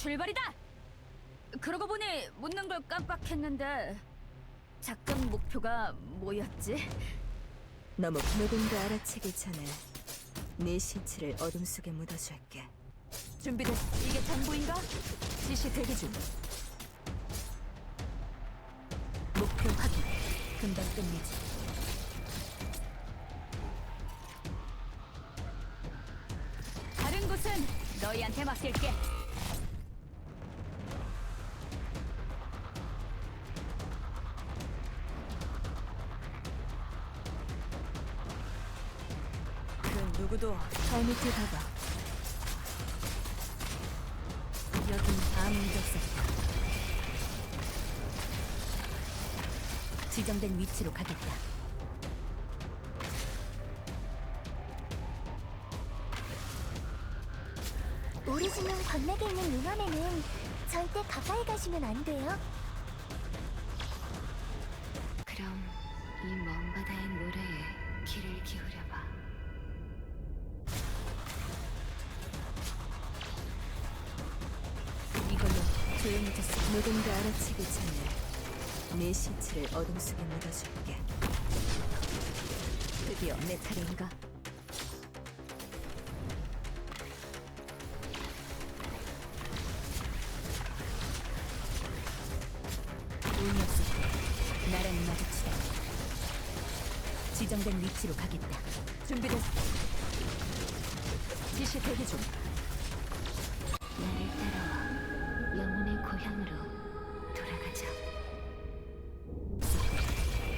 출발이다! 그러고 보니 묻는 걸 깜빡했는데 작전 목표가 뭐였지? 너무 누군가 알아채기 전에 네 신체를 어둠 속에 묻어줄게. 준비됐어. 이게 전부인가? 지시 대기 중. 목표 확인. 금방 끝내지. 다른 곳은 너희한테 맡길게. 누구도 발밑에 가봐. 여긴 암흑역사다. 지정된 위치로 가겠다. 진영 건너에 있는 용암에는 절대 가까이 가시면 안 돼요. 그럼 이 먼 바다의 노래에 귀를 기울여봐. 조용해졌어. 누군가 알아채기 전에 네 신체를 어둠 속에 묻어줄게. 드디어 내 차례인가? 운이 없을 때 나랑 마주치다. 지정된 위치로 가겠다. 준비됐어. 지시 대기 중. 나를 따라와 고향으로 돌아가자.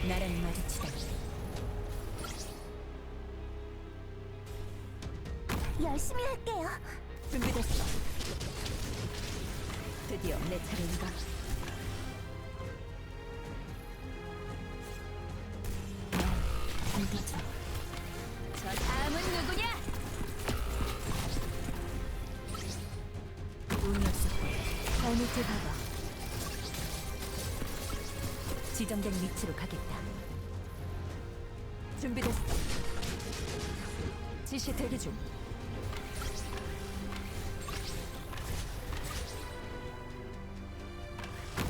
나랑 마주치다. 열심히 할게요. 준비됐어. 드디어 내 차례인가? 발밑에 가봐. 지정된 위치로 가겠다. 준비됐어. 지시 대기 중.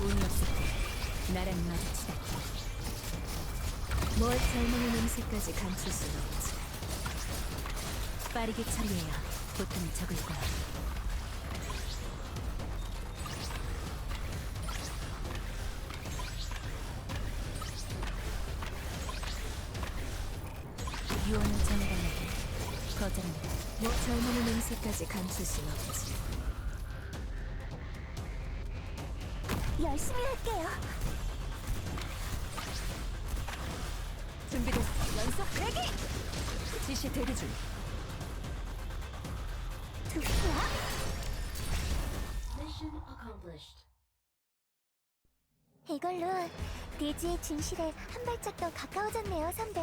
운이 없을 때 나랑 마주치다. 뭘 젊은이 냄새까지 감출 순 없지. 빠르게 처리해야 고통이 적을 거야. 유언을 전해달라고 거절합니다. 뭐 젊은이 냄새까지 감출 순 없지. 열심히 할게요. 준비됐어. 연속 대기! 지시 대기 중. 두피야? 이걸로 대지의 진실에 한 발짝 더 가까워졌네요, 선배.